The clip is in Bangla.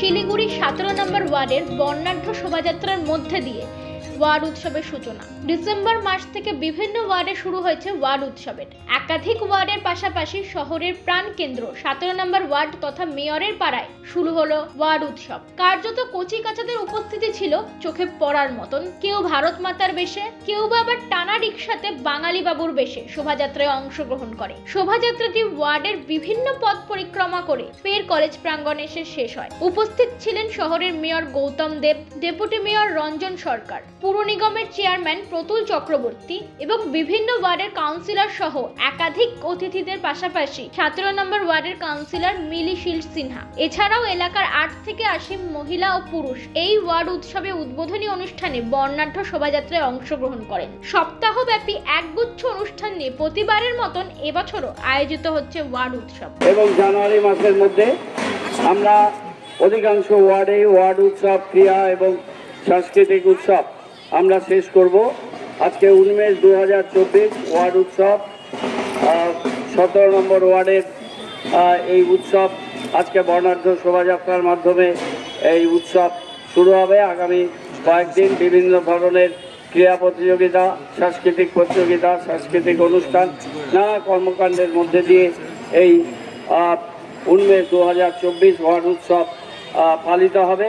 শিলিগুড়ি সতেরো নম্বর ওয়ার্ডের বর্ণাঢ্য শোভাযাত্রার মধ্যে দিয়ে ওয়ার্ড উৎসবের সূচনা। ডিসেম্বর মাস থেকে বিভিন্ন ওয়ার্ডে শুরু হয়েছে ওয়ার্ড উৎসবের। একাধিক ওয়ার্ডের পাশাপাশি শহরের প্রাণকেন্দ্র সতেরো নম্বর ওয়ার্ড তথা মেয়রের পাড়ায় শুরু হলো ওয়ার্ড উৎসব। কার্যত কচি কাচাদের উপস্থিতি ছিল চোখে পড়ার মতন। কেউ ভারত মাতার বেশে, কেউ বা আবার টানা রিক্সাতে বাঙালি বাবুর বেশে শোভাযাত্রায় অংশগ্রহণ করে। শোভাযাত্রাটি ওয়ার্ডের বিভিন্ন পথ পরিক্রমা করে পের কলেজ প্রাঙ্গণে এসে শেষ হয়। উপস্থিত ছিলেন শহরের mayor Goutam Deb, deputy mayor Ranjan Sarkar. পুর নিগমের চেয়ারম্যান প্রতুল চক্রবর্তী এবং বিভিন্ন ওয়ার্ডের কাউন্সিলর সহ একাধিক অতিথিদের পাশাপাশি সতেরো নম্বর ওয়ার্ডের কাউন্সিলর মিলিশীল সিনহা। এছাড়াও এলাকার আট থেকে আশি মহিলা ও পুরুষ এই ওয়ার্ড উৎসবে উদ্বোধনী অনুষ্ঠানে বর্ণাঢ্য শোভাযাত্রায় অংশগ্রহণ করেন। সপ্তাহব্যাপী একগুচ্ছ অনুষ্ঠান নিয়ে প্রতিবারের মতন এবছরও আয়োজিত হচ্ছে ওয়ার্ড উৎসব। এবং জানুয়ারি মাসের মধ্যে আমরা অধিকাংশ ওয়ার্ডে ওয়ার্ড উৎসব, ক্রিয়া এবং সাংস্কৃতিক উৎসব আমরা শেষ করব। আজকে উনিশ দু হাজার চব্বিশ ওয়ার্ড উৎসব সতেরো নম্বর ওয়ার্ডের এই উৎসব, আজকে বর্ণাঢ্য শোভাযাত্রার মাধ্যমে এই উৎসব শুরু হবে। আগামী কয়েকদিন বিভিন্ন ধরনের ক্রীড়া প্রতিযোগিতা, সাংস্কৃতিক প্রতিযোগিতা, সাংস্কৃতিক অনুষ্ঠান, নানা কর্মকাণ্ডের মধ্যে দিয়ে এই উন্মেষ দু হাজার চব্বিশ ওয়ার্ড উৎসব পালিত হবে।